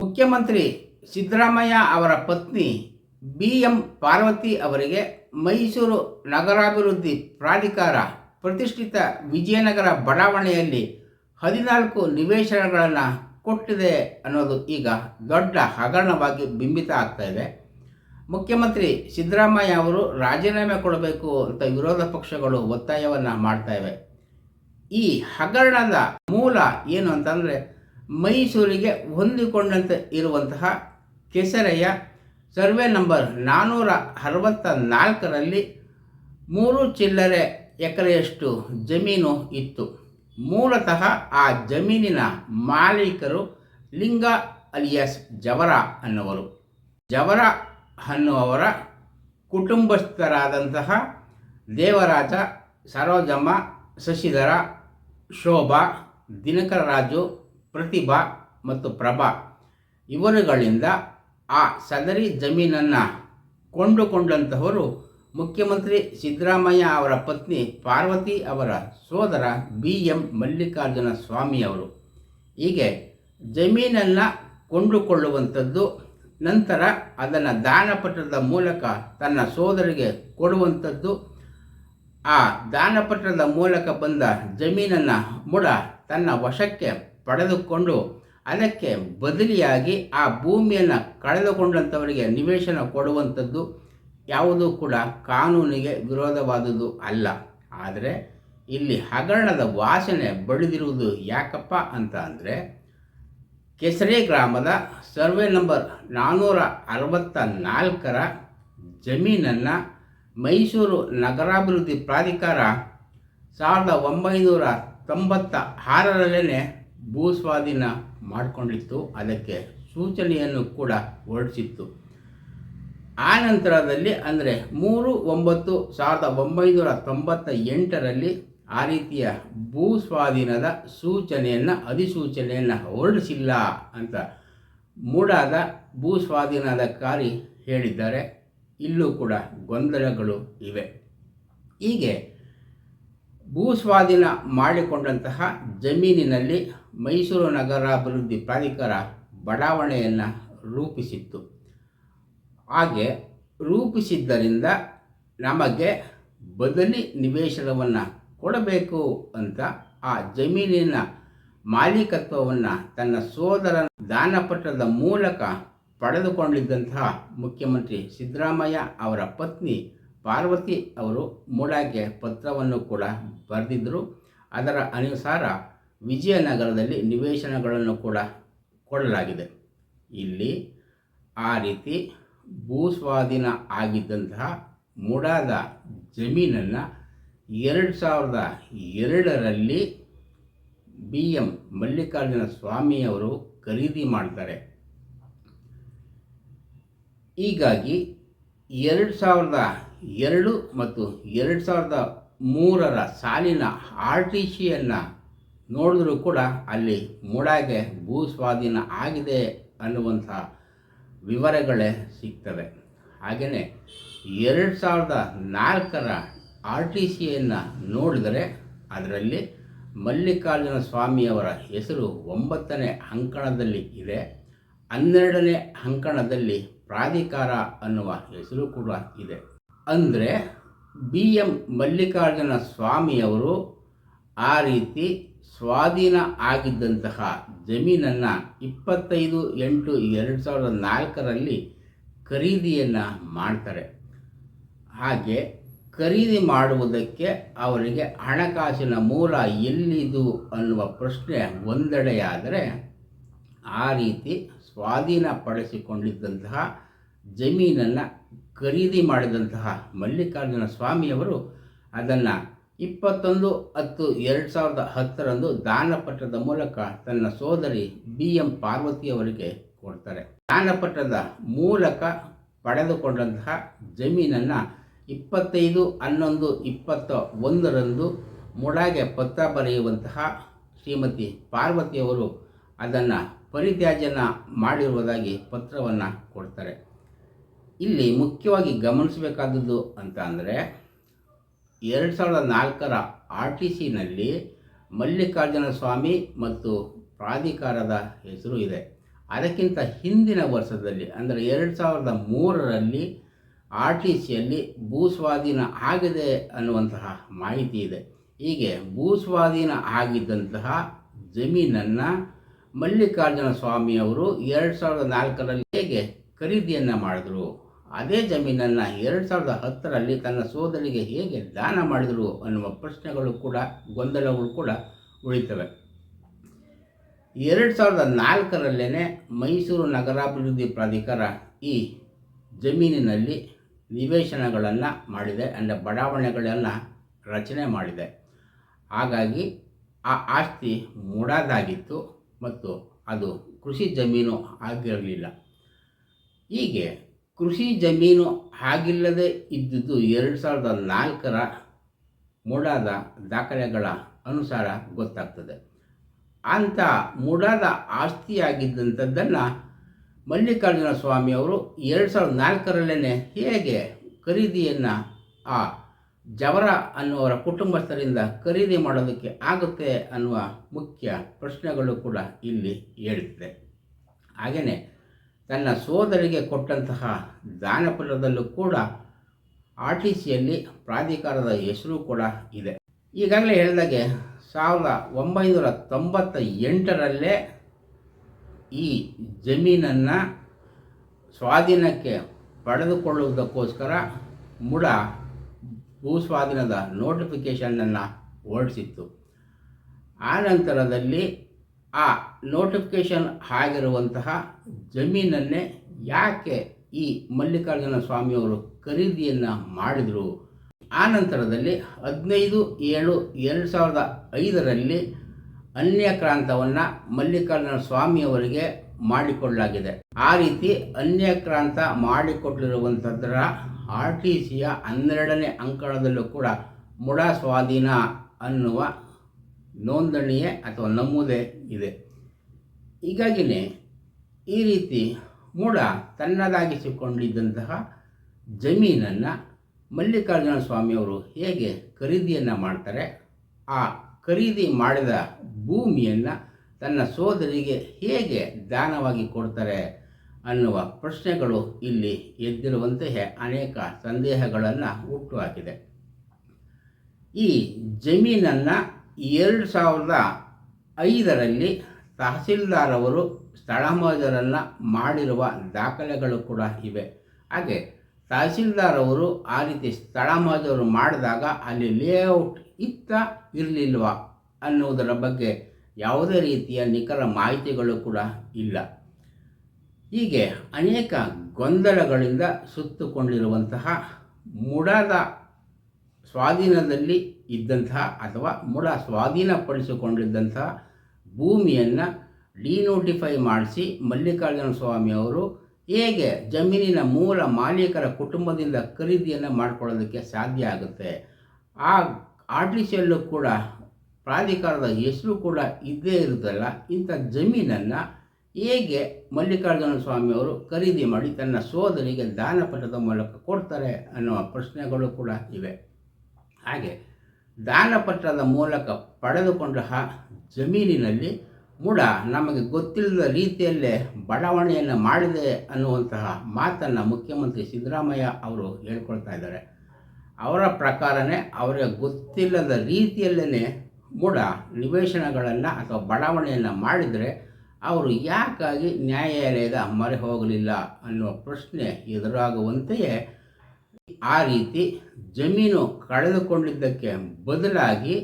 ಮುಖ್ಯಮಂತ್ರಿ ಸಿದ್ದರಾಮಯ್ಯ ಅವರ ಪತ್ನಿ ಬಿ ಎಂ ಪಾರ್ವತಿ ಅವರಿಗೆ ಮೈಸೂರು ನಗರಾಭಿವೃದ್ಧಿ ಪ್ರಾಧಿಕಾರ ಪ್ರತಿಷ್ಠಿತ ವಿಜಯನಗರ ಬಡಾವಣೆಯಲ್ಲಿ ಹದಿನಾಲ್ಕು ನಿವೇಶನಗಳನ್ನು ಕೊಟ್ಟಿದೆ ಅನ್ನೋದು ಈಗ ದೊಡ್ಡ ಹಗರಣವಾಗಿ ಬಿಂಬಿತ ಆಗ್ತಾ ಇದೆ. ಮುಖ್ಯಮಂತ್ರಿ ಸಿದ್ದರಾಮಯ್ಯ ಅವರು ರಾಜೀನಾಮೆ ಕೊಡಬೇಕು ಅಂತ ವಿರೋಧ ಪಕ್ಷಗಳು ಒತ್ತಾಯವನ್ನು ಮಾಡ್ತಾ ಇವೆ. ಈ ಹಗರಣದ ಮೂಲ ಏನು ಅಂತಂದರೆ ಮೈಸೂರಿಗೆ ಹೊಂದಿಕೊಂಡಂತೆ ಇರುವಂತಹ ಕೆಸರೆಯ ಸರ್ವೆ ನಂಬರ್ ನಾನ್ನೂರ ಅರವತ್ತ ನಾಲ್ಕರಲ್ಲಿ ಮೂರು ಚಿಲ್ಲರೆ ಎಕರೆಯಷ್ಟು ಜಮೀನು ಇತ್ತು. ಮೂಲತಃ ಆ ಜಮೀನಿನ ಮಾಲೀಕರು ಲಿಂಗ ಅಲಿಯಾಸ್ ಜವರ ಅನ್ನುವರು. ಜವರ ಅನ್ನುವವರ ಕುಟುಂಬಸ್ಥರಾದಂತಹ ದೇವರಾಜ, ಸರೋಜಮ್ಮ, ಶಶಿಧರ, ಶೋಭಾ, ದಿನಕರ ರಾಜು ಪ್ರತಿಭಾ ಮತ್ತು ಪ್ರಭಾ ಇವರುಗಳಿಂದ ಆ ಸದರಿ ಜಮೀನನ್ನು ಕೊಂಡುಕೊಂಡಂತಹವರು ಮುಖ್ಯಮಂತ್ರಿ ಸಿದ್ದರಾಮಯ್ಯ ಅವರ ಪತ್ನಿ ಪಾರ್ವತಿ ಅವರ ಸೋದರ ಬಿ ಎಂ ಮಲ್ಲಿಕಾರ್ಜುನ ಸ್ವಾಮಿಯವರು ಹೀಗೆ ಜಮೀನನ್ನು ಕೊಂಡುಕೊಳ್ಳುವಂಥದ್ದು ನಂತರ ಅದನ್ನು ದಾನಪತ್ರದ ಮೂಲಕ ತನ್ನ ಸೋದರಿಗೆ ಕೊಡುವಂಥದ್ದು. ಆ ದಾನಪತ್ರದ ಮೂಲಕ ಬಂದ ಜಮೀನನ್ನು ಮುಡ ತನ್ನ ವಶಕ್ಕೆ ಪಡೆದುಕೊಂಡು ಅದಕ್ಕೆ ಬದಲಿಯಾಗಿ ಆ ಭೂಮಿಯನ್ನು ಕಳೆದುಕೊಂಡಂಥವರಿಗೆ ನಿವೇಶನ ಕೊಡುವಂಥದ್ದು ಯಾವುದೂ ಕೂಡ ಕಾನೂನಿಗೆ ವಿರೋಧವಾದುದು ಅಲ್ಲ. ಆದರೆ ಇಲ್ಲಿ ಹಗರಣದ ವಾಸನೆ ಬಡಿದಿರುವುದು ಯಾಕಪ್ಪ ಅಂತ ಅಂದರೆ ಕೆಸರೆ ಗ್ರಾಮದ ಸರ್ವೆ ನಂಬರ್ ನಾನ್ನೂರ ಅರವತ್ತ ನಾಲ್ಕರ ಜಮೀನನ್ನು ಮೈಸೂರು ನಗರಾಭಿವೃದ್ಧಿ ಪ್ರಾಧಿಕಾರ ಸಾವಿರದ ಒಂಬೈನೂರ ತೊಂಬತ್ತ ಆರರಲ್ಲೇ ಭೂಸ್ವಾಧೀನ ಮಾಡಿಕೊಂಡಿತ್ತು. ಅದಕ್ಕೆ ಸೂಚನೆಯನ್ನು ಕೂಡ ಹೊರಡಿಸಿತ್ತು. ಆ ನಂತರದಲ್ಲಿ ಅಂದರೆ ಮೂರು ಒಂಬತ್ತು ಸಾವಿರದ ಒಂಬೈನೂರ ತೊಂಬತ್ತ ಎಂಟರಲ್ಲಿ ಆ ರೀತಿಯ ಭೂ ಸ್ವಾಧೀನದ ಸೂಚನೆಯನ್ನು, ಅಧಿಸೂಚನೆಯನ್ನು ಹೊರಡಿಸಿಲ್ಲ ಅಂತ ಮೂಡಾದ ಭೂ ಸ್ವಾಧೀನಾಧಿಕಾರಿ ಹೇಳಿದ್ದಾರೆ. ಇಲ್ಲೂ ಕೂಡ ಗೊಂದಲಗಳು ಇವೆ. ಹೀಗೆ ಭೂ ಸ್ವಾಧೀನ ಮಾಡಿಕೊಂಡಂತಹ ಜಮೀನಿನಲ್ಲಿ ಮೈಸೂರು ನಗರಾಭಿವೃದ್ಧಿ ಪ್ರಾಧಿಕಾರ ಬಡಾವಣೆಯನ್ನು ರೂಪಿಸಿತ್ತು. ಹಾಗೆ ರೂಪಿಸಿದ್ದರಿಂದ ನಮಗೆ ಬದಲಿ ನಿವೇಶನವನ್ನು ಕೊಡಬೇಕು ಅಂತ ಆ ಜಮೀನಿನ ಮಾಲೀಕತ್ವವನ್ನು ತನ್ನ ಸೋದರ ದಾನಪತ್ರದ ಮೂಲಕ ಪಡೆದುಕೊಂಡಿದ್ದಂತಹ ಮುಖ್ಯಮಂತ್ರಿ ಸಿದ್ದರಾಮಯ್ಯ ಅವರ ಪತ್ನಿ ಪಾರ್ವತಿ ಅವರು ಮೂಡಾಗೆ ಪತ್ರವನ್ನು ಕೂಡ ಬರೆದಿದ್ದರು ಅದರ ಅನುಸಾರ ವಿಜಯನಗರದಲ್ಲಿ ನಿವೇಶನಗಳನ್ನು ಕೂಡ ಕೊಡಲಾಗಿದೆ. ಇಲ್ಲಿ ಆ ರೀತಿ ಭೂಸ್ವಾಧೀನ ಆಗಿದ್ದಂತಹ ಮೂಡಾದ ಜಮೀನನ್ನು ಎರಡು ಸಾವಿರದ ಎರಡರಲ್ಲಿ ಬಿ ಎಂ ಮಲ್ಲಿಕಾರ್ಜುನ ಸ್ವಾಮಿಯವರು ಖರೀದಿ ಮಾಡ್ತಾರೆ. ಹೀಗಾಗಿ ಎರಡು ಸಾವಿರದ ಎರಡು ಮತ್ತು ಎರಡು ಸಾವಿರದ ಮೂರರ ಸಾಲಿನ ಆರ್ ಟಿ ಸಿಯನ್ನು ನೋಡಿದ್ರೂ ಕೂಡ ಅಲ್ಲಿ ಮೂಡಾಗೆ ಭೂ ಸ್ವಾಧೀನ ಆಗಿದೆ ಅನ್ನುವಂಥ ವಿವರಗಳೇ ಸಿಗ್ತವೆ. ಹಾಗೆಯೇ ಎರಡು ಸಾವಿರದ ನಾಲ್ಕರ ಆರ್ ಟಿ ಸಿಯನ್ನು ನೋಡಿದರೆ ಅದರಲ್ಲಿ ಮಲ್ಲಿಕಾರ್ಜುನ ಸ್ವಾಮಿಯವರ ಹೆಸರು ಒಂಬತ್ತನೇ ಅಂಕಣದಲ್ಲಿ ಇದೆ. ಹನ್ನೆರಡನೇ ಅಂಕಣದಲ್ಲಿ ಪ್ರಾಧಿಕಾರ ಅನ್ನುವ ಹೆಸರು ಕೂಡ ಇದೆ. ಅಂದರೆ ಬಿ ಎಂ ಮಲ್ಲಿಕಾರ್ಜುನ ಸ್ವಾಮಿಯವರು ಆ ರೀತಿ ಸ್ವಾಧೀನ ಆಗಿದ್ದಂತಹ ಜಮೀನನ್ನು ಇಪ್ಪತ್ತೈದು ಎಂಟು ಎರಡು ಸಾವಿರದ ನಾಲ್ಕರಲ್ಲಿ ಖರೀದಿಯನ್ನು ಮಾಡ್ತಾರೆ. ಹಾಗೆ ಖರೀದಿ ಮಾಡುವುದಕ್ಕೆ ಅವರಿಗೆ ಹಣಕಾಸಿನ ಮೂಲ ಎಲ್ಲಿದು ಅನ್ನುವ ಪ್ರಶ್ನೆ ಒಂದೆಡೆಯಾದರೆ ಆ ರೀತಿ ಸ್ವಾಧೀನಪಡಿಸಿಕೊಂಡಿದ್ದಂತಹ ಜಮೀನನ್ನು ಖರೀದಿ ಮಾಡಿದಂತಹ ಮಲ್ಲಿಕಾರ್ಜುನ ಸ್ವಾಮಿಯವರು ಅದನ್ನು ಇಪ್ಪತ್ತೊಂದು ಹತ್ತು ಎರಡು ಸಾವಿರದ ಹತ್ತರಂದು ದಾನಪತ್ರದ ಮೂಲಕ ತನ್ನ ಸೋದರಿ ಬಿ ಎಂ ಪಾರ್ವತಿಯವರಿಗೆ ಕೊಡ್ತಾರೆ. ದಾನಪತ್ರದ ಮೂಲಕ ಪಡೆದುಕೊಂಡಂತಹ ಜಮೀನನ್ನು ಇಪ್ಪತ್ತೈದು, ಹನ್ನೊಂದು, ಇಪ್ಪತ್ತ ಒಂದರಂದು ಮುಡಾಗೆ ಪತ್ರ ಬರೆಯುವಂತಹ ಶ್ರೀಮತಿ ಪಾರ್ವತಿಯವರು ಅದನ್ನು ಪರಿತ್ಯಾಜ್ಯನ ಮಾಡಿರುವುದಾಗಿ ಪತ್ರವನ್ನು ಕೊಡ್ತಾರೆ. ಇಲ್ಲಿ ಮುಖ್ಯವಾಗಿ ಗಮನಿಸಬೇಕಾದದ್ದು ಅಂತ ಅಂದರೆ ಎರಡು ಸಾವಿರದ ನಾಲ್ಕರ ಆರ್ ಟಿ ಸಿನಲ್ಲಿ ಮಲ್ಲಿಕಾರ್ಜುನ ಸ್ವಾಮಿ ಮತ್ತು ಪ್ರಾಧಿಕಾರದ ಹೆಸರು ಇದೆ. ಅದಕ್ಕಿಂತ ಹಿಂದಿನ ವರ್ಷದಲ್ಲಿ, ಅಂದರೆ ಎರಡು ಸಾವಿರದ ಮೂರರಲ್ಲಿ ಆರ್ ಟಿ ಸಿಯಲ್ಲಿ ಭೂಸ್ವಾಧೀನ ಆಗಿದೆ ಅನ್ನುವಂತಹ ಮಾಹಿತಿ ಇದೆ. ಹೀಗೆ ಭೂಸ್ವಾಧೀನ ಆಗಿದ್ದಂತಹ ಜಮೀನನ್ನು ಮಲ್ಲಿಕಾರ್ಜುನ ಸ್ವಾಮಿಯವರು ಎರಡು ಸಾವಿರದ ನಾಲ್ಕರಲ್ಲಿ ಹೇಗೆ ಖರೀದಿಯನ್ನು ಮಾಡಿದ್ರು? ಅದೇ ಜಮೀನನ್ನು ಎರಡು ಸಾವಿರದ ಹತ್ತರಲ್ಲಿ ತನ್ನ ಸೋದರಿಗೆ ಹೇಗೆ ದಾನ ಮಾಡಿದರು ಅನ್ನುವ ಪ್ರಶ್ನೆಗಳು ಕೂಡ, ಗೊಂದಲಗಳು ಕೂಡ ಉಳಿತವೆ. ಎರಡು ಸಾವಿರದ ನಾಲ್ಕರಲ್ಲೇ ಮೈಸೂರು ನಗರಾಭಿವೃದ್ಧಿ ಪ್ರಾಧಿಕಾರ ಈ ಜಮೀನಿನಲ್ಲಿ ನಿವೇಶನಗಳನ್ನು ಮಾಡಿದೆ, ಅಂದರೆ ಬಡಾವಣೆಗಳನ್ನು ರಚನೆ ಮಾಡಿದೆ. ಹಾಗಾಗಿ ಆ ಆಸ್ತಿ ಮೂಡಾದಾಗಿತ್ತು ಮತ್ತು ಅದು ಕೃಷಿ ಜಮೀನು ಆಗಿರಲಿಲ್ಲ. ಹೀಗೆ ಕೃಷಿ ಜಮೀನು ಆಗಿಲ್ಲದೆ ಇದ್ದುದು ಎರಡು ಸಾವಿರದ ನಾಲ್ಕರ ಮೂಡಾದ ದಾಖಲೆಗಳ ಅನುಸಾರ ಗೊತ್ತಾಗ್ತದೆ. ಅಂಥ ಮೂಡಾದ ಆಸ್ತಿಯಾಗಿದ್ದಂಥದ್ದನ್ನು ಮಲ್ಲಿಕಾರ್ಜುನ ಸ್ವಾಮಿಯವರು ಎರಡು ಸಾವಿರದ ನಾಲ್ಕರಲ್ಲೇ ಹೇಗೆ ಖರೀದಿಯನ್ನು ಆ ಜವರ ಅನ್ನುವರ ಕುಟುಂಬಸ್ಥರಿಂದ ಖರೀದಿ ಮಾಡೋದಕ್ಕೆ ಆಗುತ್ತೆ ಅನ್ನುವ ಮುಖ್ಯ ಪ್ರಶ್ನೆಗಳು ಕೂಡ ಇಲ್ಲಿ ಹೇಳುತ್ತೆ ಹಾಗೆಯೇ ತನ್ನ ಸೋದರಿಗೆ ಕೊಟ್ಟಂತಹ ದಾನಪುರದಲ್ಲೂ ಕೂಡ ಆರ್ ಟಿ ಸಿಯಲ್ಲಿ ಪ್ರಾಧಿಕಾರದ ಹೆಸರು ಕೂಡ ಇದೆ. ಈಗಾಗಲೇ ಹೇಳಿದಾಗೆ ಸಾವಿರದ ಒಂಬೈನೂರ ತೊಂಬತ್ತ ಎಂಟರಲ್ಲೇ ಈ ಜಮೀನನ್ನು ಸ್ವಾಧೀನಕ್ಕೆ ಪಡೆದುಕೊಳ್ಳುವುದಕ್ಕೋಸ್ಕರ ಮುಡ ಭೂಸ್ವಾಧೀನದ ನೋಟಿಫಿಕೇಷನನ್ನು ಹೊರಡಿಸಿತ್ತು. ಆ ನಂತರದಲ್ಲಿ ಆ ನೋಟಿಫಿಕೇಷನ್ ಆಗಿರುವಂತಹ ಜಮೀನನ್ನೇ ಯಾಕೆ ಈ ಮಲ್ಲಿಕಾರ್ಜುನ ಸ್ವಾಮಿಯವರು ಖರೀದಿಯನ್ನು ಮಾಡಿದರು? ಆ ನಂತರದಲ್ಲಿ ಹದಿನೈದು ಏಳು ಎರಡು ಸಾವಿರದ ಐದರಲ್ಲಿ ಅನ್ಯಕ್ರಾಂತವನ್ನು ಮಲ್ಲಿಕಾರ್ಜುನ ಸ್ವಾಮಿಯವರಿಗೆ ಮಾಡಿಕೊಳ್ಳಲಾಗಿದೆ. ಆ ರೀತಿ ಅನ್ಯಕ್ರಾಂತ ಮಾಡಿಕೊಟ್ಟಿರುವಂಥದ್ದರ ಆರ್ ಟಿ ಸಿಯ ಹನ್ನೆರಡನೇ ಅಂಕಣದಲ್ಲೂ ಕೂಡ ಮುಡ ಸ್ವಾಧೀನ ಅನ್ನುವ ನೋಂದಣಿಯೇ ಅಥವಾ ನಮೂದೆ ಇದೆ. ಹೀಗಾಗಿಯೇ ಈ ರೀತಿ ಮೂಡ ತನ್ನದಾಗಿಸಿಕೊಂಡಿದ್ದಂತಹ ಜಮೀನನ್ನು ಮಲ್ಲಿಕಾರ್ಜುನ ಸ್ವಾಮಿಯವರು ಹೇಗೆ ಖರೀದಿಯನ್ನು ಮಾಡ್ತಾರೆ, ಆ ಖರೀದಿ ಮಾಡಿದ ಭೂಮಿಯನ್ನು ತನ್ನ ಸೋದರಿಗೆ ಹೇಗೆ ದಾನವಾಗಿ ಕೊಡ್ತಾರೆ ಅನ್ನುವ ಪ್ರಶ್ನೆಗಳು ಇಲ್ಲಿ ಎದ್ದಿರುವಂತೆಯೇ ಅನೇಕ ಸಂದೇಹಗಳನ್ನು ಹುಟ್ಟುಹಾಕಿದೆ ಈ ಜಮೀನನ್ನು ಎರಡು ಸಾವಿರದ ಐದರಲ್ಲಿ ತಹಸೀಲ್ದಾರ್ ಅವರು ಸ್ಥಳಮೋಜರನ್ನು ಮಾಡಿರುವ ದಾಖಲೆಗಳು ಕೂಡ ಇವೆ. ಹಾಗೆ ತಹಸೀಲ್ದಾರ್ ಅವರು ಆ ರೀತಿ ಸ್ಥಳಮೋಜರು ಮಾಡಿದಾಗ ಅಲ್ಲಿ ಲೇಔಟ್ ಇತ್ತ ಇರಲಿಲ್ವ ಅನ್ನುವುದರ ಬಗ್ಗೆ ಯಾವುದೇ ರೀತಿಯ ನಿಖರ ಮಾಹಿತಿಗಳು ಕೂಡ ಇಲ್ಲ. ಹೀಗೆ ಅನೇಕ ಗೊಂದಲಗಳಿಂದ ಸುತ್ತುಕೊಂಡಿರುವಂತಹ ಮುಡದ ಸ್ವಾಧೀನದಲ್ಲಿ ಇದ್ದಂತಹ ಅಥವಾ ಮುಡ ಸ್ವಾಧೀನಪಡಿಸಿಕೊಂಡಿದ್ದಂತಹ ಭೂಮಿಯನ್ನು ಡಿನೋಟಿಫೈ ಮಾಡಿಸಿ ಮಲ್ಲಿಕಾರ್ಜುನ ಸ್ವಾಮಿ ಅವರು ಹೇಗೆ ಜಮೀನಿನ ಮೂಲ ಮಾಲೀಕರ ಕುಟುಂಬದಿಂದ ಖರೀದಿಯನ್ನು ಮಾಡಿಕೊಳ್ಳೋದಕ್ಕೆ ಸಾಧ್ಯ ಆಗುತ್ತೆ. ಆ ಆರ್ ಕೂಡ ಪ್ರಾಧಿಕಾರದ ಹೆಸರು ಕೂಡ ಇದ್ದೇ ಇರುತ್ತಲ್ಲ, ಇಂಥ ಜಮೀನನ್ನು ಹೇಗೆ ಮಲ್ಲಿಕಾರ್ಜುನ ಸ್ವಾಮಿಯವರು ಖರೀದಿ ಮಾಡಿ ತನ್ನ ಸೋದರಿಗೆ ದಾನಪತ್ರದ ಮೂಲಕ ಕೊಡ್ತಾರೆ ಅನ್ನುವ ಪ್ರಶ್ನೆಗಳು ಕೂಡ ಇವೆ. ಹಾಗೆ ದಾನಪತ್ರದ ಮೂಲಕ ಪಡೆದುಕೊಂಡ ಜಮೀನಿನಲ್ಲಿ ಮುಡ. ನಮಗೆ ಗೊತ್ತಿಲ್ಲದ ರೀತಿಯಲ್ಲೇ ಬಡಾವಣೆಯನ್ನು ಮಾಡಿದೆ ಅನ್ನುವಂತಹ ಮಾತನ್ನು ಮುಖ್ಯಮಂತ್ರಿ ಸಿದ್ದರಾಮಯ್ಯ ಅವರು ಹೇಳ್ಕೊಳ್ತಾ ಇದ್ದಾರೆ. ಅವರ ಪ್ರಕಾರನೇ ಅವರಿಗೆ ಗೊತ್ತಿಲ್ಲದ ರೀತಿಯಲ್ಲೇ ಮುಡ ನಿವೇಶನಗಳನ್ನು ಅಥವಾ ಬಡಾವಣೆಯನ್ನು ಮಾಡಿದರೆ ಅವರು ಯಾಕಾಗಿ ನ್ಯಾಯಾಲಯದ ಮೊರೆ ಹೋಗಲಿಲ್ಲ ಅನ್ನುವ ಪ್ರಶ್ನೆ ಎದುರಾಗುವಂತೆಯೇ ಆ ರೀತಿ ಜಮೀನು ಕಳೆದುಕೊಂಡಿದ್ದಕ್ಕೆ ಬದಲಾಗಿ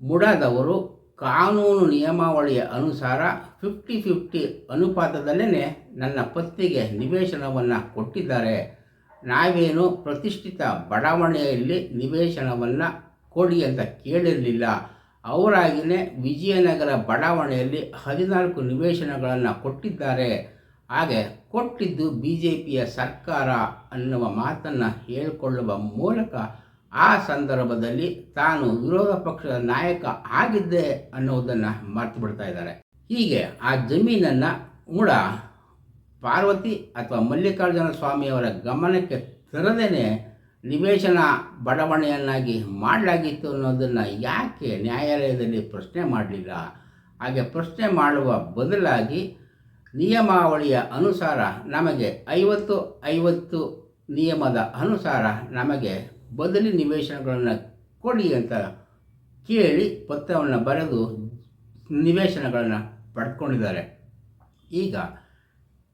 ಮುಡದವರು ಕಾನೂನು ನಿಯಮಾವಳಿಯ ಅನುಸಾರ ಫಿಫ್ಟಿ ಫಿಫ್ಟಿ ಅನುಪಾತದಲ್ಲೇ ನನ್ನ ಪತ್ತಿಗೆ ನಿವೇಶನವನ್ನು ಕೊಟ್ಟಿದ್ದಾರೆ. ನಾವೇನು ಪ್ರತಿಷ್ಠಿತ ಬಡಾವಣೆಯಲ್ಲಿ ನಿವೇಶನವನ್ನು ಕೊಡಿ ಅಂತ ಕೇಳಿರಲಿಲ್ಲ. ಅವರಾಗಿಯೇ ವಿಜಯನಗರ ಬಡಾವಣೆಯಲ್ಲಿ ಹದಿನಾಲ್ಕು ನಿವೇಶನಗಳನ್ನು ಕೊಟ್ಟಿದ್ದಾರೆ. ಹಾಗೆ ಕೊಟ್ಟಿದ್ದು ಬಿ ಜೆ ಪಿಯ ಸರ್ಕಾರ ಅನ್ನುವ ಮಾತನ್ನು ಹೇಳಿಕೊಳ್ಳುವ ಮೂಲಕ ಆ ಸಂದರ್ಭದಲ್ಲಿ ತಾನು ವಿರೋಧ ಪಕ್ಷದ ನಾಯಕ ಆಗಿದ್ದೆ ಅನ್ನೋದನ್ನು ಮರೆತು ಬಿಡ್ತಾ ಇದ್ದಾರೆ. ಹೀಗೆ ಆ ಜಮೀನನ್ನು ಮೂಡ ಪಾರ್ವತಿ ಅಥವಾ ಮಲ್ಲಿಕಾರ್ಜುನ ಸ್ವಾಮಿಯವರ ಗಮನಕ್ಕೆ ತರದೇನೆ ನಿವೇಶನ ಬಡಾವಣೆಯನ್ನಾಗಿ ಮಾಡಲಾಗಿತ್ತು ಅನ್ನೋದನ್ನು ಯಾಕೆ ನ್ಯಾಯಾಲಯದಲ್ಲಿ ಪ್ರಶ್ನೆ ಮಾಡಲಿಲ್ಲ? ಹಾಗೆ ಪ್ರಶ್ನೆ ಮಾಡುವ ಬದಲಾಗಿ ನಿಯಮಾವಳಿಯ ಅನುಸಾರ ನಮಗೆ ಐವತ್ತು ಐವತ್ತು ನಿಯಮದ ಅನುಸಾರ ನಮಗೆ ಬದಲಿ ನಿವೇಶನಗಳನ್ನು ಕೊಡಿ ಅಂತ ಕೇಳಿ ಪತ್ರವನ್ನು ಬರೆದು ನಿವೇಶನಗಳನ್ನು ಪಡ್ಕೊಂಡಿದ್ದಾರೆ. ಈಗ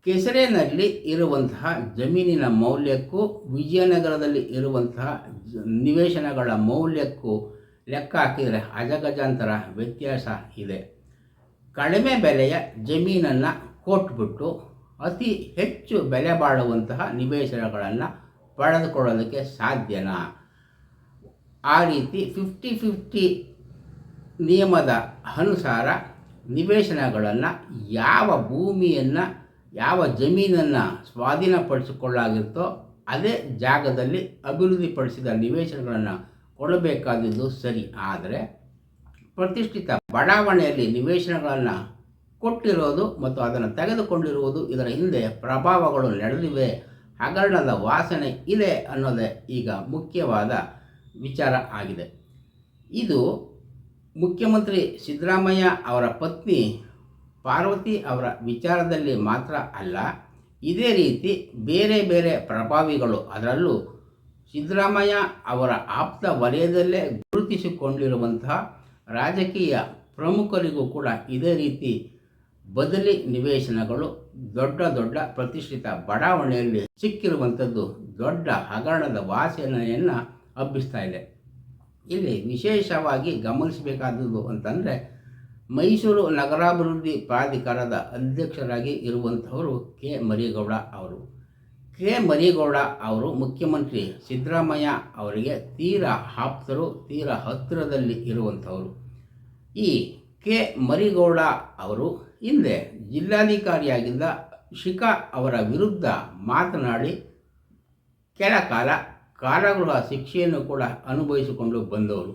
ಕೆಸರೇನಲ್ಲಿ ಇರುವಂತಹ ಜಮೀನಿನ ಮೌಲ್ಯಕ್ಕೂ ವಿಜಯನಗರದಲ್ಲಿ ಇರುವಂತಹ ನಿವೇಶನಗಳ ಮೌಲ್ಯಕ್ಕೂ ಲೆಕ್ಕ ಹಾಕಿದರೆ ಅಜಗಜಾಂತರ ವ್ಯತ್ಯಾಸ ಇದೆ. ಕಡಿಮೆ ಬೆಲೆಯ ಜಮೀನನ್ನು ಕೊಟ್ಬಿಟ್ಟು ಅತಿ ಹೆಚ್ಚು ಬೆಲೆ ಬಾಳುವಂತಹ ನಿವೇಶನಗಳನ್ನು ಪಡೆದುಕೊಳ್ಳೋದಕ್ಕೆ ಸಾಧ್ಯನಾ? ಆ ರೀತಿ ಫಿಫ್ಟಿ ಫಿಫ್ಟಿ ನಿಯಮದ ಅನುಸಾರ ನಿವೇಶನಗಳನ್ನು ಯಾವ ಭೂಮಿಯನ್ನು, ಯಾವ ಜಮೀನನ್ನು ಸ್ವಾಧೀನಪಡಿಸಿಕೊಳ್ಳಾಗಿರ್ತೋ ಅದೇ ಜಾಗದಲ್ಲಿ ಅಭಿವೃದ್ಧಿಪಡಿಸಿದ ನಿವೇಶನಗಳನ್ನು ಕೊಡಬೇಕಾದದ್ದು ಸರಿ. ಆದರೆ ಪ್ರತಿಷ್ಠಿತ ಬಡಾವಣೆಯಲ್ಲಿ ನಿವೇಶನಗಳನ್ನು ಕೊಟ್ಟಿರೋದು ಮತ್ತು ಅದನ್ನು ತೆಗೆದುಕೊಂಡಿರುವುದು ಇದರ ಹಿಂದೆ ಪ್ರಭಾವಗಳು ನಡೆದಿವೆ. ಹಗರಣದ ವಾಸನೆ ಇದೆ ಅನ್ನೋದೇ ಈಗ ಮುಖ್ಯವಾದ ವಿಚಾರ ಆಗಿದೆ. ಇದು ಮುಖ್ಯಮಂತ್ರಿ ಸಿದ್ದರಾಮಯ್ಯ ಅವರ ಪತ್ನಿ ಪಾರ್ವತಿ ಅವರ ವಿಚಾರದಲ್ಲಿ ಮಾತ್ರ ಅಲ್ಲ, ಇದೇ ರೀತಿ ಬೇರೆ ಬೇರೆ ಪ್ರಭಾವಿಗಳು ಅದರಲ್ಲೂ ಸಿದ್ದರಾಮಯ್ಯ ಅವರ ಆಪ್ತ ವಲಯದಲ್ಲೇ ಗುರುತಿಸಿಕೊಂಡಿರುವಂತಹ ರಾಜಕೀಯ ಪ್ರಮುಖರಿಗೂ ಕೂಡ ಇದೇ ರೀತಿ ಬದಲಿ ನಿವೇಶನಗಳು ದೊಡ್ಡ ದೊಡ್ಡ ಪ್ರತಿಷ್ಠಿತ ಬಡಾವಣೆಯಲ್ಲಿ ಸಿಕ್ಕಿರುವಂಥದ್ದು ದೊಡ್ಡ ಹಗರಣದ ವಾಸನೆಯನ್ನು ಹಬ್ಬಿಸ್ತಾ ಇದೆ. ಇಲ್ಲಿ ವಿಶೇಷವಾಗಿ ಗಮನಿಸಬೇಕಾದದ್ದು ಅಂತಂದರೆ ಮೈಸೂರು ನಗರಾಭಿವೃದ್ಧಿ ಪ್ರಾಧಿಕಾರದ ಅಧ್ಯಕ್ಷರಾಗಿ ಇರುವಂಥವರು ಕೆ. ಮರಿಗೌಡ ಅವರು. ಕೆ. ಮರಿಗೌಡ ಅವರು ಮುಖ್ಯಮಂತ್ರಿ ಸಿದ್ದರಾಮಯ್ಯ ಅವರಿಗೆ ತೀರಾ ಆಪ್ತರು, ತೀರಾ ಹತ್ತಿರದಲ್ಲಿ ಇರುವಂಥವರು. ಈ ಕೆ. ಮರಿಗೌಡ ಅವರು ಹಿಂದೆ ಜಿಲ್ಲಾಧಿಕಾರಿಯಾಗಿದ್ದ ಶಿಖಾ ಅವರ ವಿರುದ್ಧ ಮಾತನಾಡಿ, ಕೆಲ ಕಾಲ ಕಾರಾಗೃಹ ಶಿಕ್ಷೆಯನ್ನು ಕೂಡ ಅನುಭವಿಸಿಕೊಂಡು ಬಂದವರು.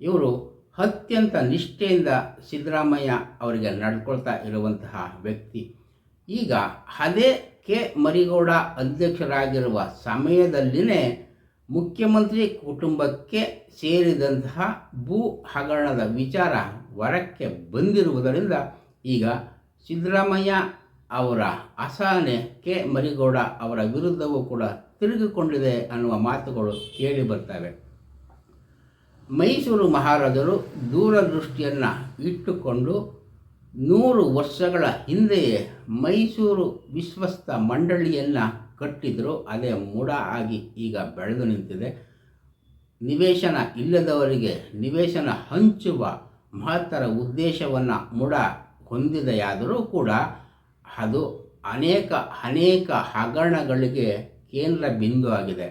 ಇವರು ಅತ್ಯಂತ ನಿಷ್ಠೆಯಿಂದ ಸಿದ್ದರಾಮಯ್ಯ ಅವರಿಗೆ ನಡ್ಕೊಳ್ತಾ ಇರುವಂತಹ ವ್ಯಕ್ತಿ. ಈಗ ಅದೇ ಕೆ. ಮರಿಗೌಡ ಅಧ್ಯಕ್ಷರಾಗಿರುವ ಸಮಯದಲ್ಲಿನೇ ಮುಖ್ಯಮಂತ್ರಿ ಕುಟುಂಬಕ್ಕೆ ಸೇರಿದಂತಹ ಭೂ ಹಗರಣದ ವಿಚಾರ ಹೊರಕ್ಕೆ ಬಂದಿರುವುದರಿಂದ ಈಗ ಸಿದ್ದರಾಮಯ್ಯ ಅವರ ಅಸಹನೆ ಕೆ ಮರಿಗೌಡ ಅವರ ವಿರುದ್ಧವೂ ಕೂಡ ತಿರುಗಿಕೊಂಡಿದೆ ಅನ್ನುವ ಮಾತುಗಳು ಕೇಳಿ ಬರ್ತವೆ. ಮೈಸೂರು ಮಹಾರಾಜರು ದೂರದೃಷ್ಟಿಯನ್ನು ಇಟ್ಟುಕೊಂಡು ನೂರು ವರ್ಷಗಳ ಹಿಂದೆಯೇ ಮೈಸೂರು ವಿಶ್ವಸ್ತ ಮಂಡಳಿಯನ್ನು ಕಟ್ಟಿದ್ರು. ಅದೇ ಮೂಡ ಆಗಿ ಈಗ ಬೆಳೆದು ನಿಂತಿದೆ. ನಿವೇಶನ ಇಲ್ಲದವರಿಗೆ ನಿವೇಶನ ಹಂಚುವ ಮಹತ್ತರ ಉದ್ದೇಶವನ್ನು ಮುಡ ಹೊಂದಿದೆಯಾದರೂ ಕೂಡ ಅದು ಅನೇಕ ಅನೇಕ ಹಗರಣಗಳಿಗೆ ಕೇಂದ್ರ ಬಿಂದು ಆಗಿದೆ.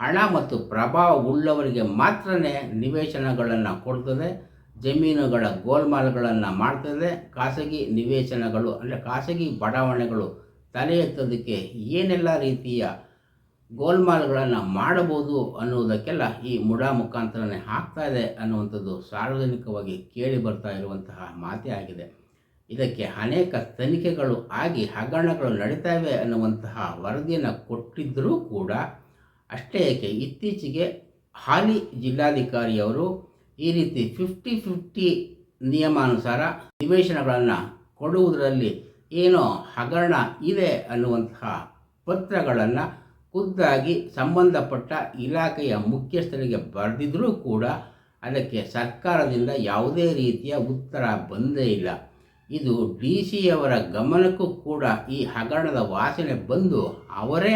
ಹಣ ಮತ್ತು ಪ್ರಭಾವ ಉಳ್ಳವರಿಗೆ ಮಾತ್ರನೇ ನಿವೇಶನಗಳನ್ನು ಕೊಡ್ತದೆ, ಜಮೀನುಗಳ ಗೋಲ್ಮಾಲ್ಗಳನ್ನು ಮಾಡ್ತದೆ, ಖಾಸಗಿ ನಿವೇಶನಗಳು ಅಂದರೆ ಖಾಸಗಿ ಬಡಾವಣೆಗಳು ತಲೆ ಎತ್ತೋದಕ್ಕೆ ಏನೆಲ್ಲ ರೀತಿಯ ಗೋಲ್ಮಾಲ್ಗಳನ್ನು ಮಾಡಬಹುದು ಅನ್ನುವುದಕ್ಕೆಲ್ಲ ಈ ಮುಡಾ ಮುಖಾಂತರನೇ ಆಗ್ತಾ ಇದೆ ಅನ್ನುವಂಥದ್ದು ಸಾರ್ವಜನಿಕವಾಗಿ ಕೇಳಿ ಬರ್ತಾ ಇರುವಂತಹ ಮಾತೇ ಆಗಿದೆ. ಇದಕ್ಕೆ ಅನೇಕ ತನಿಖೆಗಳು ಆಗಿ ಹಗರಣಗಳು ನಡೀತವೆ ಅನ್ನುವಂತಹ ವರದಿಯನ್ನು ಕೊಟ್ಟಿದ್ದರೂ ಕೂಡ ಅಷ್ಟೇ ಏಕೆ ಇತ್ತೀಚೆಗೆ ಹಾಲಿ ಜಿಲ್ಲಾಧಿಕಾರಿಯವರು ಈ ರೀತಿ ಫಿಫ್ಟಿ ಫಿಫ್ಟಿ ನಿಯಮಾನುಸಾರ ನಿವೇಶನಗಳನ್ನು ಕೊಡುವುದರಲ್ಲಿ ಏನೋ ಹಗರಣ ಇದೆ ಅನ್ನುವಂತಹ ಪತ್ರಗಳನ್ನು ಖುದ್ದಾಗಿ ಸಂಬಂಧಪಟ್ಟ ಇಲಾಖೆಯ ಮುಖ್ಯಸ್ಥರಿಗೆ ಬರೆದಿದ್ರೂ ಕೂಡ ಅದಕ್ಕೆ ಸರ್ಕಾರದಿಂದ ಯಾವುದೇ ರೀತಿಯ ಉತ್ತರ ಬಂದೇ ಇಲ್ಲ. ಇದು ಡಿ ಸಿಯವರ ಗಮನಕ್ಕೂ ಕೂಡ ಈ ಹಗರಣದ ವಾಸನೆ ಬಂದು ಅವರೇ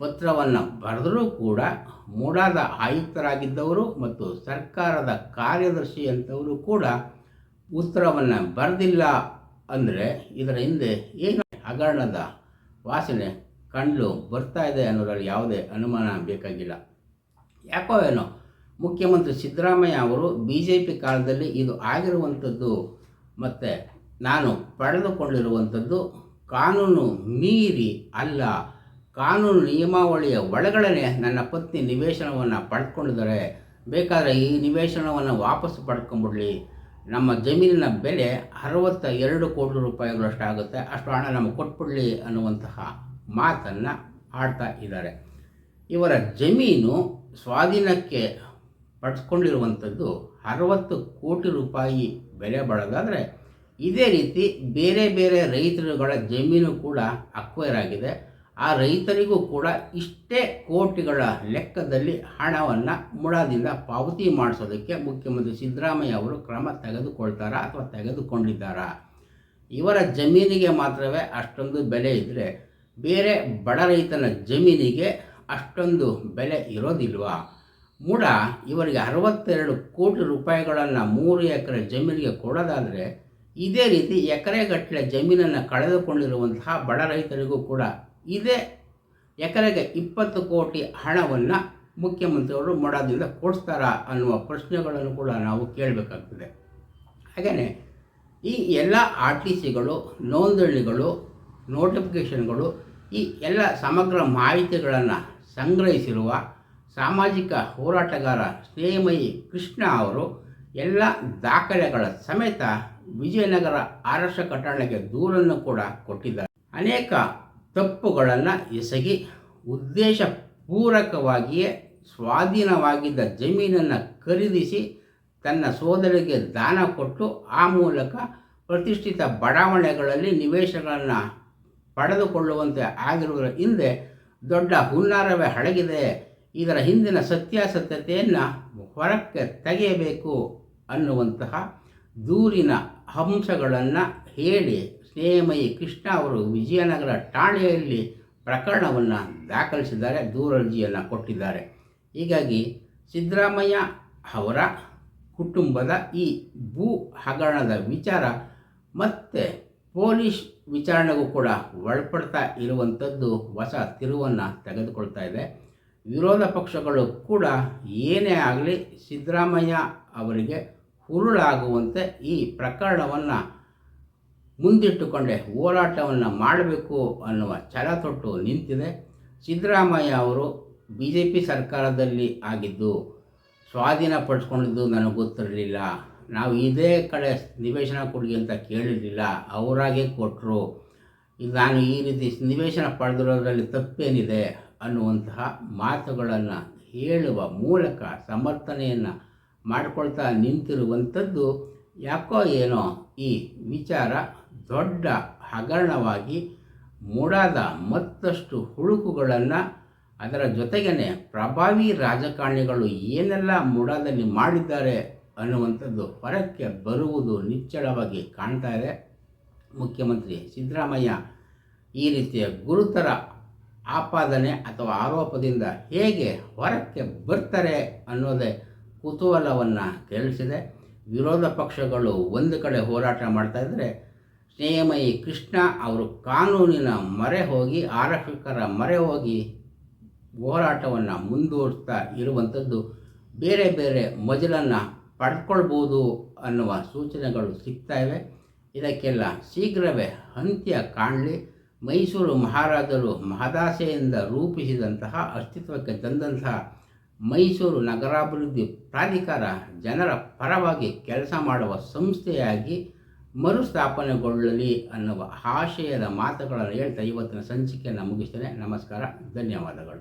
ಪತ್ರವನ್ನು ಬರೆದರೂ ಕೂಡ ಮೂಡಾದ ಆಯುಕ್ತರಾಗಿದ್ದವರು ಮತ್ತು ಸರ್ಕಾರದ ಕಾರ್ಯದರ್ಶಿ ಅಂತವರು ಕೂಡ ಉತ್ತರವನ್ನು ಬರೆದಿಲ್ಲ ಅಂದರೆ ಇದರ ಹಿಂದೆ ಏನು ಹಗರಣದ ವಾಸನೆ ಕಂಡು ಬರ್ತಾ ಇದೆ ಅನ್ನೋದ್ರಲ್ಲಿ ಯಾವುದೇ ಅನುಮಾನ ಬೇಕಾಗಿಲ್ಲ. ಯಾಕೋ ಏನೋ ಮುಖ್ಯಮಂತ್ರಿ ಸಿದ್ದರಾಮಯ್ಯ ಅವರು ಬಿ ಜೆ ಪಿ ಕಾಲದಲ್ಲಿ ಇದು ಆಗಿರುವಂಥದ್ದು ಮತ್ತು ನಾನು ಪಡೆದುಕೊಂಡಿರುವಂಥದ್ದು ಕಾನೂನು ಮೀರಿ ಅಲ್ಲ. ಕಾನೂನು ನಿಯಮಾವಳಿಯ ಒಳಗಡೆ ನನ್ನ ಪತ್ನಿ ನಿವೇಶನವನ್ನು ಪಡ್ಕೊಂಡಿದ್ದಾರೆ. ಬೇಕಾದರೆ ಈ ನಿವೇಶನವನ್ನು ವಾಪಸ್ ಪಡ್ಕೊಂಬಿಡಲಿ. ನಮ್ಮ ಜಮೀನಿನ ಬೆಲೆ ಅರವತ್ತ ಎರಡು ಕೋಟಿ ರೂಪಾಯಿಗಳಷ್ಟು ಆಗುತ್ತೆ. ಅಷ್ಟು ಹಣ ನಮಗೆ ಕೊಟ್ಬಿಡಲಿ ಅನ್ನುವಂತಹ ಮಾತನ್ನು ಆಡ್ತಾ ಇದ್ದಾರೆ. ಇವರ ಜಮೀನು ಸ್ವಾಧೀನಕ್ಕೆ ಪಡ್ಸ್ಕೊಂಡಿರುವಂಥದ್ದು ಅರವತ್ತು ಕೋಟಿ ರೂಪಾಯಿ ಬೆಲೆ ಬಾಳೋದಾದರೆ ಇದೇ ರೀತಿ ಬೇರೆ ಬೇರೆ ರೈತರುಗಳ ಜಮೀನು ಕೂಡ ಅಕ್ವೈರ್ ಆಗಿದೆ. ಆ ರೈತರಿಗೂ ಕೂಡ ಇಷ್ಟೇ ಕೋಟಿಗಳ ಲೆಕ್ಕದಲ್ಲಿ ಹಣವನ್ನು ಮುಡಾದಿಂದ ಪಾವತಿ ಮಾಡಿಸೋದಕ್ಕೆ ಮುಖ್ಯಮಂತ್ರಿ ಸಿದ್ದರಾಮಯ್ಯ ಅವರು ಕ್ರಮ ತೆಗೆದುಕೊಳ್ತಾರಾ ಅಥವಾ ತೆಗೆದುಕೊಂಡಿದ್ದಾರಾ? ಇವರ ಜಮೀನಿಗೆ ಮಾತ್ರವೇ ಅಷ್ಟೊಂದು ಬೆಲೆ ಇದ್ದರೆ ಬೇರೆ ಬಡ ರೈತನ ಜಮೀನಿಗೆ ಅಷ್ಟೊಂದು ಬೆಲೆ ಇರೋದಿಲ್ವಾ? ಮುಡ, ಇವರಿಗೆ ಅರವತ್ತೆರಡು ಕೋಟಿ ರೂಪಾಯಿಗಳನ್ನು ಮೂರು ಎಕರೆ ಜಮೀನಿಗೆ ಕೊಡೋದಾದರೆ ಇದೇ ರೀತಿ ಎಕರೆಗಟ್ಟಲೆ ಜಮೀನನ್ನು ಕಳೆದುಕೊಂಡಿರುವಂತಹ ಬಡ ರೈತರಿಗೂ ಕೂಡ ಇದೇ ಎಕರೆಗೆ ಇಪ್ಪತ್ತು ಕೋಟಿ ಹಣವನ್ನು ಮುಖ್ಯಮಂತ್ರಿಯವರು ಮೊಡದಿಂದ ಕೊಡಿಸ್ತಾರಾ ಅನ್ನುವ ಪ್ರಶ್ನೆಗಳನ್ನು ಕೂಡ ನಾವು ಕೇಳಬೇಕಾಗ್ತದೆ. ಹಾಗೆಯೇ ಈ ಎಲ್ಲ ಆರ್ ಟಿ ಸಿಗಳು ನೋಂದಣಿಗಳು, ನೋಟಿಫಿಕೇಷನ್ಗಳು, ಈ ಎಲ್ಲ ಸಮಗ್ರ ಮಾಹಿತಿಗಳನ್ನು ಸಂಗ್ರಹಿಸಿರುವ ಸಾಮಾಜಿಕ ಹೋರಾಟಗಾರ ಸ್ನೇಹಮಯಿ ಕೃಷ್ಣ ಅವರು ಎಲ್ಲ ದಾಖಲೆಗಳ ಸಮೇತ ವಿಜಯನಗರ ಆರಕ್ಷ ಕಟ್ಟಣಕ್ಕೆ ದೂರನ್ನು ಕೂಡ ಕೊಟ್ಟಿದ್ದಾರೆ. ಅನೇಕ ತಪ್ಪುಗಳನ್ನು ಎಸಗಿ ಉದ್ದೇಶಪೂರ್ವಕವಾಗಿಯೇ ಸ್ವಾಧೀನವಾಗಿದ್ದ ಜಮೀನನ್ನು ಖರೀದಿಸಿ ತನ್ನ ಸೋದರಿಗೆ ದಾನ ಕೊಟ್ಟು ಆ ಮೂಲಕ ಪ್ರತಿಷ್ಠಿತ ಬಡಾವಣೆಗಳಲ್ಲಿ ನಿವೇಶಗಳನ್ನು ಪಡೆದುಕೊಳ್ಳುವಂತೆ ಆಗಿರುವುದರ ಹಿಂದೆ ದೊಡ್ಡ ಹುನ್ನಾರವೇ ಹಳಗಿದೆ. ಇದರ ಹಿಂದಿನ ಸತ್ಯಾಸತ್ಯತೆಯನ್ನು ಹೊರಕ್ಕೆ ತೆಗೆಯಬೇಕು ಅನ್ನುವಂತಹ ದೂರಿನ ಅಂಶಗಳನ್ನು ಹೇಳಿ ಸ್ನೇಹಮಯಿ ಕೃಷ್ಣ ಅವರು ವಿಜಯನಗರ ಠಾಣೆಯಲ್ಲಿ ಪ್ರಕರಣವನ್ನು ದಾಖಲಿಸಿದ್ದಾರೆ, ದೂರರ್ಜಿಯನ್ನು ಕೊಟ್ಟಿದ್ದಾರೆ. ಹೀಗಾಗಿ ಸಿದ್ದರಾಮಯ್ಯ ಅವರ ಕುಟುಂಬದ ಈ ಭೂ ಹಗರಣದ ವಿಚಾರ ಮತ್ತೆ ಪೊಲೀಸ್ ವಿಚಾರಣೆಗೂ ಕೂಡ ಒಳಪಡ್ತಾ ಇರುವಂಥದ್ದು ಹೊಸ ತಿರುವನ್ನು ತೆಗೆದುಕೊಳ್ತಾ ಇದೆ. ವಿರೋಧ ಪಕ್ಷಗಳು ಕೂಡ ಏನೇ ಆಗಲಿ ಸಿದ್ದರಾಮಯ್ಯ ಅವರಿಗೆ ಹುರುಳಾಗುವಂತೆ ಈ ಪ್ರಕರಣವನ್ನು ಮುಂದಿಟ್ಟುಕೊಂಡೆ, ಹೋರಾಟವನ್ನು ಮಾಡಬೇಕು ಅನ್ನುವ ಛಲ ತೊಟ್ಟು ನಿಂತಿದೆ. ಸಿದ್ದರಾಮಯ್ಯ ಅವರು ಬಿ ಜೆ ಪಿ ಸರ್ಕಾರದಲ್ಲಿ ಆಗಿದ್ದು, ಸ್ವಾಧೀನಪಡಿಸ್ಕೊಂಡಿದ್ದು ನನಗೆ ಗೊತ್ತಿರಲಿಲ್ಲ. ನಾವು ಇದೇ ಕಡೆ ನಿವೇಶನ ಕೊಡಿ ಅಂತ ಕೇಳಿರಲಿಲ್ಲ. ಅವರಾಗೇ ಕೊಟ್ಟರು ನಾನು ಈ ರೀತಿ ನಿವೇಶನ ಪಡೆದಿರೋದ್ರಲ್ಲಿ ತಪ್ಪೇನಿದೆ ಅನ್ನುವಂತಹ ಮಾತುಗಳನ್ನು ಹೇಳುವ ಮೂಲಕ ಸಮರ್ಥನೆಯನ್ನು ಮಾಡಿಕೊಳ್ತಾ ನಿಂತಿರುವಂಥದ್ದು ಯಾಕೋ ಏನೋ ಈ ವಿಚಾರ ದೊಡ್ಡ ಹಗರಣವಾಗಿ ಮೂಡಾದ ಮತ್ತಷ್ಟು ಹುಳುಕುಗಳನ್ನು ಅದರ ಜೊತೆಗೇ ಪ್ರಭಾವಿ ರಾಜಕಾರಣಿಗಳು ಏನೆಲ್ಲ ಮೂಡಾದಲ್ಲಿ ಮಾಡಿದ್ದಾರೆ ಅನ್ನುವಂಥದ್ದು ಹೊರಕ್ಕೆ ಬರುವುದು ನಿಚ್ಚಳವಾಗಿ ಕಾಣ್ತಾ ಇದೆ. ಮುಖ್ಯಮಂತ್ರಿ ಸಿದ್ದರಾಮಯ್ಯ ಈ ರೀತಿಯ ಗುರುತರ ಆಪಾದನೆ ಅಥವಾ ಆರೋಪದಿಂದ ಹೇಗೆ ಹೊರಕ್ಕೆ ಬರ್ತಾರೆ ಅನ್ನೋದೇ ಕುತೂಹಲವನ್ನು ಕೆರಳಿಸಿದೆ ವಿರೋಧ ಪಕ್ಷಗಳು ಒಂದು ಕಡೆ ಹೋರಾಟ ಮಾಡ್ತಾಯಿದ್ರೆ ಸ್ನೇಹಮಯಿ ಕೃಷ್ಣ ಅವರು ಕಾನೂನಿನ ಮೊರೆ ಹೋಗಿ, ಆರಕ್ಷಕರ ಮೊರೆ ಹೋಗಿ ಹೋರಾಟವನ್ನು ಮುಂದುವರಿಸ್ತಾ ಇರುವಂಥದ್ದು ಬೇರೆ ಬೇರೆ ಮಜಲನ್ನು ಪಡ್ಕೊಳ್ಬೋದು ಅನ್ನುವ ಸೂಚನೆಗಳು ಸಿಗ್ತಾ ಇವೆ. ಇದಕ್ಕೆಲ್ಲ ಶೀಘ್ರವೇ ಅಂತ್ಯ ಕಾಣಲಿ. ಮೈಸೂರು ಮಹಾರಾಜರು ಮಹದಾಸೆಯಿಂದ ರೂಪಿಸಿದಂತಹ ಅಸ್ತಿತ್ವಕ್ಕೆ ತಂದಂತಹ ಮೈಸೂರು ನಗರಾಭಿವೃದ್ಧಿ ಪ್ರಾಧಿಕಾರ ಜನರ ಪರವಾಗಿ ಕೆಲಸ ಮಾಡುವ ಸಂಸ್ಥೆಯಾಗಿ ಮರುಸ್ಥಾಪನೆಗೊಳ್ಳಲಿ ಅನ್ನುವ ಆಶಯದ ಮಾತುಗಳನ್ನು ಹೇಳ್ತಾ ಇವತ್ತಿನ ಸಂಚಿಕೆಯನ್ನು ಮುಗಿಸ್ತೇನೆ ನಮಸ್ಕಾರ. ಧನ್ಯವಾದಗಳು.